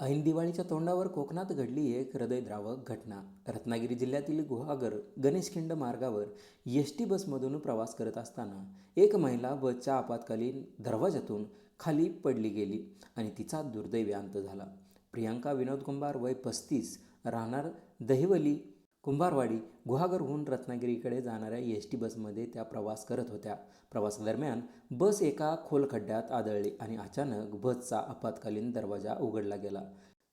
ऐन दिवाळीच्या तोंडावर कोकणात घडली एक हृदयद्रावक घटना. रत्नागिरी जिल्ह्यातील गुहागर गणेशखिंड मार्गावर एस टी बसमधून प्रवास करत असताना एक महिला बसच्या आपत्कालीन दरवाजातून खाली पडली गेली आणि तिचा दुर्दैवी अंत झाला. प्रियांका विनोद कुंभार वय पस्तीस राहणार दहिवली कुंभारवाडी गुहागरहून रत्नागिरीकडे जाणाऱ्या एस टी बसमध्ये त्या प्रवास करत होत्या. प्रवासादरम्यान बस एका खोल खड्ड्यात आदळली आणि अचानक बसचा आपत्कालीन दरवाजा उघडला गेला.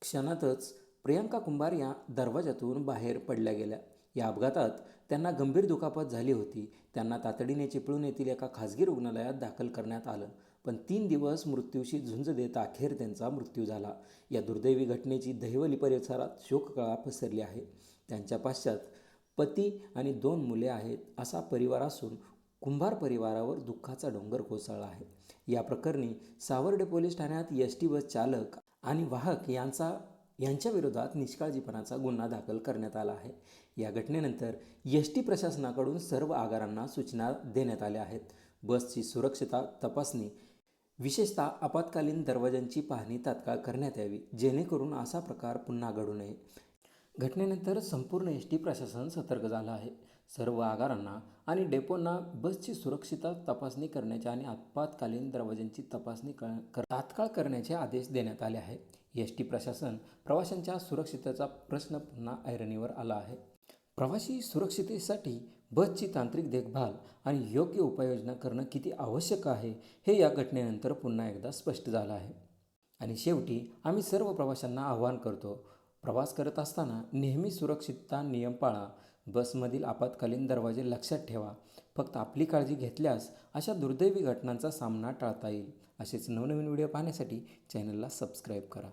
क्षणातच प्रियांका कुंभार या दरवाजातून बाहेर पडल्या गेल्या. या अपघातात त्यांना गंभीर दुखापत झाली होती. त्यांना तातडीने चिपळून येथील एका खासगी रुग्णालयात दाखल करण्यात आलं. पण तीन दिवस मृत्यूशी झुंज देत अखेर त्यांचा मृत्यू झाला. या दुर्दैवी घटनेची दहिवली परिसरात शोककळा पसरली आहे. त्यांच्या पाश्चात पती आणि दोन मुले आहेत असा परिवार असून कुंभार परिवारावर दुःखाचा डोंगर कोसळला आहे. या प्रकरणी सावर्डे पोलीस ठाण्यात एस टी बस चालक आणि वाहक यांचा यांच्या विरोधात निष्काळजीपणाचा गुन्हा दाखल करण्यात आला आहे. या घटनेनंतर एस टी प्रशासनाकडून सर्व आगारांना सूचना देण्यात आल्या आहेत. बसची सुरक्षता तपासणी विशेषतः आपत्कालीन दरवाजांची पाहणी तात्काळ करण्यात यावी जेणेकरून असा प्रकार पुन्हा घडू नये. घटनेनंतर संपूर्ण एस टी प्रशासन सतर्क झालं आहे. सर्व आगारांना आणि डेपोंना बसची सुरक्षितता तपासणी करण्याच्या आणि आपत्कालीन दरवाजांची तपासणी कर तात्काळ करण्याचे आदेश देण्यात आले आहेत एस टी प्रशासन प्रवाशांच्या सुरक्षिततेचा प्रश्न पुन्हा ऐरणीवर आला आहे. प्रवासी सुरक्षितेसाठी बसची तांत्रिक देखभाल आणि योग्य उपाययोजना करणं किती आवश्यक आहे हे या घटनेनंतर पुन्हा एकदा स्पष्ट झालं आहे. आणि शेवटी आम्ही सर्व प्रवाशांना आवाहन करतो प्रवास करत असताना नेहमी सुरक्षितता नियम पाळा. बसमधील आपत्कालीन दरवाजे लक्षात ठेवा. फक्त आपली काळजी घेतल्यास अशा दुर्दैवी घटनांचा सामना टाळता येईल. असेच नवनवीन व्हिडिओ पाहण्यासाठी चॅनलला सबस्क्राईब करा.